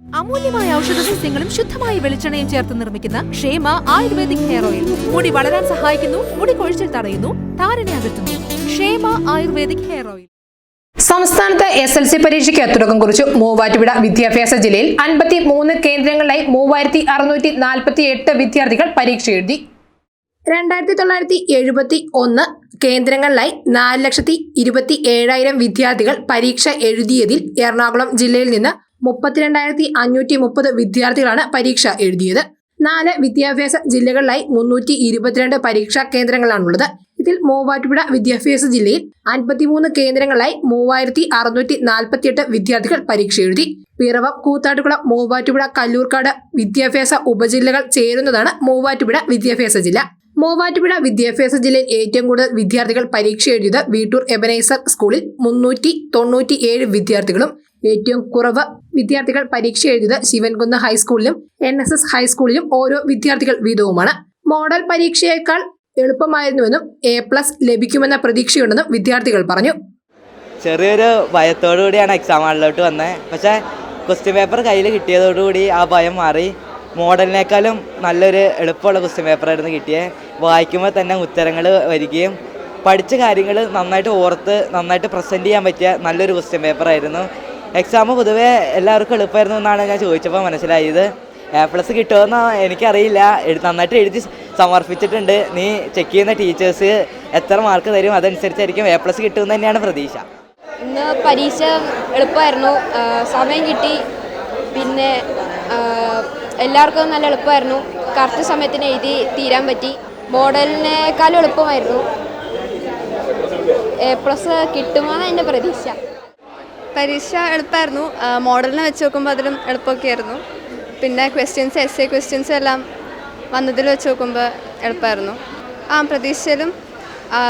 അമൂല്യമായ ഔഷധ സസ്യങ്ങളും ശുദ്ധമായ വെളിച്ചെണ്ണയും ചേർത്ത് നിർമ്മിക്കുന്ന ക്ഷേമ ആയുർവേദിക് ഹെയർ ഓയിൽ. മുടി വളരാൻ സഹായിക്കുന്നു മുടി കൊഴിച്ചിൽ തടയുന്നു താരനെ അകറ്റുന്നു. Kshema ayurvedic hair oil. സംസ്ഥാനത്ത് എസ് എൽ സി പരീക്ഷയ്ക്ക് തുടക്കം കുറിച്ചു. മൂവാറ്റുപുഴ വിദ്യാഭ്യാസ ജില്ലയിൽ അൻപത്തി മൂന്ന് കേന്ദ്രങ്ങളിലായി മൂവായിരത്തി അറുന്നൂറ്റി നാൽപ്പത്തി എട്ട് വിദ്യാർത്ഥികൾ പരീക്ഷ എഴുതി. രണ്ടായിരത്തി തൊള്ളായിരത്തി എഴുപത്തി ഒന്ന് കേന്ദ്രങ്ങളിലായി നാല് ലക്ഷത്തി ഇരുപത്തി ഏഴായിരം വിദ്യാർത്ഥികൾ പരീക്ഷ എഴുതിയതിൽ എറണാകുളം ജില്ലയിൽ നിന്ന് മുപ്പത്തിരണ്ടായിരത്തി അഞ്ഞൂറ്റി മുപ്പത് വിദ്യാർത്ഥികളാണ് പരീക്ഷ എഴുതിയത്. നാല് വിദ്യാഭ്യാസ ജില്ലകളിലായി മുന്നൂറ്റി ഇരുപത്തിരണ്ട് പരീക്ഷാ കേന്ദ്രങ്ങളാണുള്ളത്. ഇതിൽ മൂവാറ്റുപുഴ വിദ്യാഭ്യാസ ജില്ലയിൽ അൻപത്തിമൂന്ന് കേന്ദ്രങ്ങളിലായി മൂവായിരത്തി അറുന്നൂറ്റി നാൽപ്പത്തിയെട്ട് വിദ്യാർത്ഥികൾ പരീക്ഷ എഴുതി. പിറവം കൂത്താട്ടുകുളം മൂവാറ്റുപുഴ കല്ലൂർക്കാട് വിദ്യാഭ്യാസ ഉപജില്ലകൾ ചേരുന്നതാണ് മൂവാറ്റുപുഴ വിദ്യാഭ്യാസ ജില്ല. മൂവാറ്റുപുഴ വിദ്യാഭ്യാസ ജില്ലയിൽ ഏറ്റവും കൂടുതൽ വിദ്യാർത്ഥികൾ പരീക്ഷ എഴുതിയത് വീട്ടൂർ എബനൈസർ സ്കൂളിൽ മുന്നൂറ്റി തൊണ്ണൂറ്റി ഏഴ് വിദ്യാർത്ഥികളും. ഏറ്റവും കുറവ് വിദ്യാർത്ഥികൾ പരീക്ഷ എഴുതിയത് ശിവൻകുന്ന് ഹൈസ്കൂളിലും എൻ എസ് എസ് ഹൈസ്കൂളിലും ഓരോ വിദ്യാർത്ഥികൾ വീതവുമാണ്. മോഡൽ പരീക്ഷയേക്കാൾ എളുപ്പമായിരുന്നുവെന്നും എ പ്ലസ് ലഭിക്കുമെന്ന പ്രതീക്ഷയുണ്ടെന്നും വിദ്യാർത്ഥികൾ പറഞ്ഞു. ചെറിയൊരു ഭയത്തോടു കൂടിയാണ് എക്സാം ഹാളിലോട്ട് വന്നത്. പക്ഷേ ക്വസ്റ്റ്യൻ പേപ്പർ കയ്യിൽ കിട്ടിയതോടുകൂടി ആ ഭയം മാറി. മോഡലിനേക്കാളും നല്ലൊരു എളുപ്പമുള്ള ക്വസ്റ്റ്യൻ പേപ്പറായിരുന്നു കിട്ടിയത് വായിക്കുമ്പോൾ തന്നെ ഉത്തരങ്ങൾ വരികയും പഠിച്ച കാര്യങ്ങൾ നന്നായിട്ട് ഓർത്ത് നന്നായിട്ട് പ്രസന്റ് ചെയ്യാൻ പറ്റിയ നല്ലൊരു ക്വസ്റ്റ്യൻ പേപ്പറായിരുന്നു എക്സാം പൊതുവേ എല്ലാവർക്കും എളുപ്പമായിരുന്നു എന്നാണ് ഞാൻ ചോദിച്ചപ്പോൾ മനസ്സിലായത്. എ പ്ലസ് കിട്ടുമെന്ന് എനിക്കറിയില്ല. നന്നായിട്ട് എഴുതി സമർപ്പിച്ചിട്ടുണ്ട്. നീ ചെക്ക് ചെയ്യുന്ന ടീച്ചേഴ്സ് എത്ര മാർക്ക് തരും? അതനുസരിച്ചായിരിക്കും എ പ്ലസ് കിട്ടുമെന്ന് തന്നെയാണ് പ്രതീക്ഷ. ഇന്ന് പരീക്ഷ എളുപ്പമായിരുന്നു. സമയം കിട്ടി. പിന്നെ എല്ലാവർക്കും നല്ല എളുപ്പമായിരുന്നു. കറക്റ്റ് സമയത്തിന് എഴുതി തീരാൻ പറ്റി. മോഡലിനേക്കാളും എളുപ്പമായിരുന്നു. എ പ്ലസ് കിട്ടുമോന്നാണ് എന്റെ പ്രതീക്ഷ. പരീക്ഷ എളുപ്പമായിരുന്നു. മോഡലിനെ വെച്ച് നോക്കുമ്പോൾ അതിലും എളുപ്പമൊക്കെ ആയിരുന്നു പിന്നെ ക്വസ്റ്റ്യൻസ് എസ് എ ക്വസ്റ്റ്യൻസ് എല്ലാം വന്നതിൽ വെച്ച് നോക്കുമ്പോൾ എളുപ്പമായിരുന്നു. ആ പ്രതീക്ഷയിലും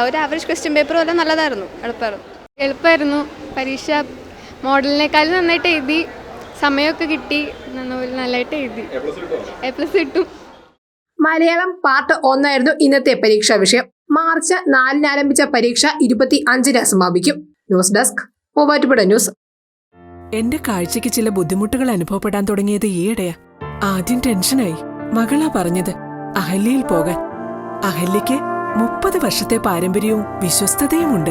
ഒരു ആവറേജ് ക്വസ്റ്റ്യൻ പേപ്പർ പോലെ നല്ലതായിരുന്നു. എളുപ്പമായിരുന്നു. എളുപ്പമായിരുന്നു. പരീക്ഷ മോഡലിനേക്കാളും നന്നായിട്ട് എഴുതി സമയമൊക്കെ കിട്ടി നന്നായിട്ട് നല്ലതായിട്ട് എഴുതി. എ പ്ലസ് കിട്ടും. മലയാളം പാർട്ട് ഒന്നായിരുന്നു ഇന്നത്തെ പരീക്ഷാ വിഷയം. മാർച്ച് നാലിന് ആരംഭിച്ച പരീക്ഷ ഇരുപത്തി അഞ്ചിന് സമാപിക്കും. News desk Muvattupuzha news. എന്റെ കാഴ്ചക്ക് ചില ബുദ്ധിമുട്ടുകൾ അനുഭവപ്പെടാൻ തുടങ്ങിയത് ഈയിടെയാ. ആദ്യം ടെൻഷനായി. മകളാ പറഞ്ഞത് അഹല്യയിൽ പോകാൻ. അഹല്യയ്ക്ക് മുപ്പത് വർഷത്തെ പാരമ്പര്യവും വിശ്വസ്തതയുമുണ്ട്.